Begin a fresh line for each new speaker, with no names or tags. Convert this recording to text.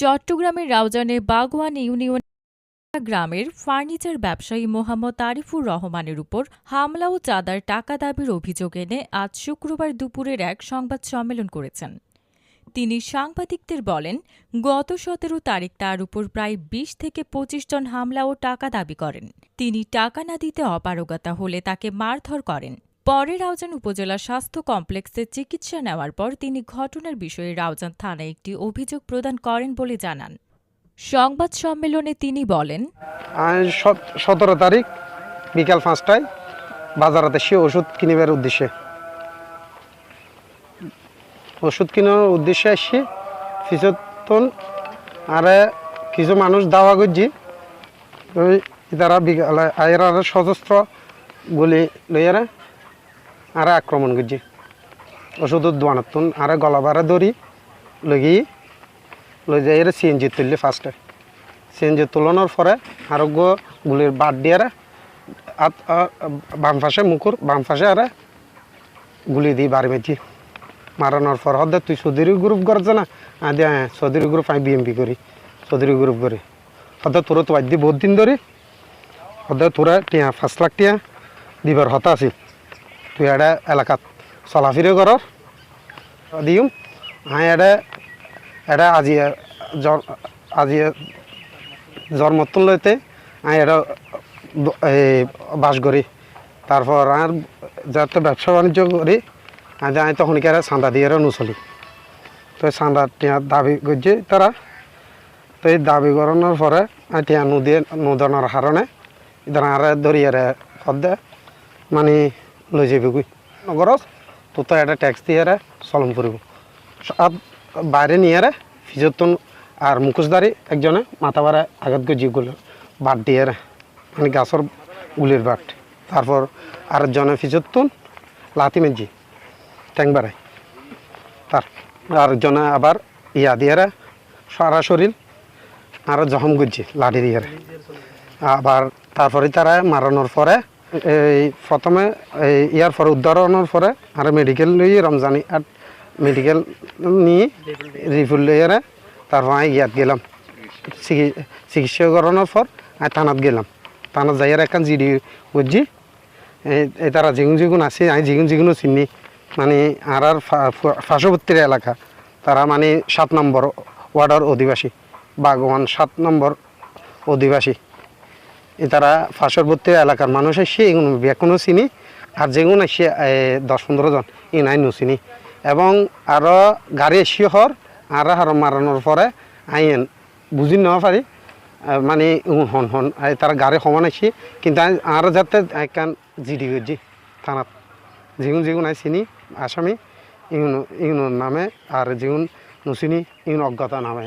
চট্টগ্রামের রাউজানের বাগওয়ান ইউনিয়ন গ্রামের ফার্নিচার ব্যবসায়ী মোহাম্মদ আরিফুর রহমানের উপর হামলা ও চাঁদার টাকা দাবির অভিযোগ এনে আজ শুক্রবার দুপুরের এক সংবাদ সম্মেলন করেছেন। তিনি সাংবাদিকদের বলেন, গত সতেরো তারিখ তার উপর প্রায় বিশ থেকে পঁচিশ জন হামলা ও টাকা দাবি করেন। তিনি টাকা না দিতে অপারগতা হলে তাকে মারধর করেন। পরে রাউজান উপজেলা স্বাস্থ্য কমপ্লেক্সে চিকিৎসা নেওয়ার পর তিনি ঘটনার বিষয়ে রাউজান থানায় একটি অভিযোগ প্রদান করেন বলে জানান। সংবাদ সম্মেলনে তিনি বলেন
সতেরো তারিখ, বিকাল পাঁচটায় বাজারাতে সে ওষুধ কিনিবার উদ্দেশ্যে। ওষুধ কেনার উদ্দেশ্যে আসছি ফিসতন আর কিছু মানুষ দাওয়া করছি। তারা বিকালে আয়ের আর সশস্ত্র গুলি লইয়ারা আর আক্রমণ করছি। ওষুধের দোয়ানতন আর গলাবারে দড়ি লগি, লই যাই এরা সিএনজি তুললি ফার্স্টে সিএনজি তুলনোর পরে আরোগ্য গুলির বাদ দিয়ে বাম পাশে মুকুর, বাম পাশে আরে গুলি দিয়ে বাড়ি মেছি মারানোর পর হদে তুই চৌধুরী গ্রুপ করছে না? আদি হ্যাঁ চৌধুরী গ্রুপ আমি বিএমপি করি চৌধুরী গ্রুপ করি। হদে তোর তো বাদ্যি বহুত দিন ধরে। হদে তোরা টিয়া, পাঁচ লাখ টিয়া দিবার হতা আছিল তুই এটা এলাকাত চলাফিরে করর দিম। হ্যাঁ এটা এটা আজি আজি জন্মতন লইতে আমি এটা এই বাস করি তারপর আর যাতে ব্যবসা বাণিজ্য করি আমি আমি তখন কি আর চাঁদা দিয়ে নচলি। তো চাঁদা টিয়া দাবি করছে তারা তো এই দাবি করানোর পরে আমি টিয়া নদী নদনের কারণে ইদার আর দরিয়ারে সদ্যে মানে লৈ যাবি গই নগরত তো তো এটা ট্যাক্স দিয়ে চলন করব সব বাইরে নিয়ে ফিজতন আর মুখোশধারী একজনে মাথা বাড়া আঘাত করে জিগুলো বাট দিয়ে মানে গাছর গুলির বাট। তারপর আরেকজনে ফিজতন লাতি মেজি ট্যাং বাড়ায় তার আরেকজনে আবার ইয়া দিয়ে সারা শরীর আরও জখম করছি লাঠি দিয়ে আবার তারপরে তারা মারানোর পরে এই প্রথমে এই ইয়ার পরে উদ্ধারণের পরে আর মেডিকেল লই রমজানি আর মেডিকেল নিয়ে রিফুল লইয়ারে তারপর আমি ইয়াত গেলাম। চিকি- চিকিৎসা করানোর পর আমি থানাত গেলাম। থানাত যাইয়ার একখান জিডি বুঝছি এই তারা যেগুন যেগুন আছে, আমি যেগুন যেগুলো চিনি। মানে আর আর ফা- ফা- পার্শ্ববর্তী এলাকা। তারা মানে সাত নম্বর ওয়ার্ডের অধিবাসী। বাগওয়ান সাত নম্বর অধিবাসী। তারা পার্শ্ববর্তী এলাকার মানুষ এগুলো এখনও চিনি আর যেগুলো এ, দশ পনেরো জন ই নাই চিনি। এবং আরও গাড়ি এসে হর আর হার মারানোর পরে আইন বুঝি নেওয়া পারি মানে হন হন তারা গাড়ি সমান আইসি কিন্তু আর যাতে একখান জিডি করছি থানাত। যেগুন যেগুন আই চিনি আসামি ইগুন ইগুনোর নামে আর যেগুন নুচিনি ইগুন অজ্ঞতা নামে।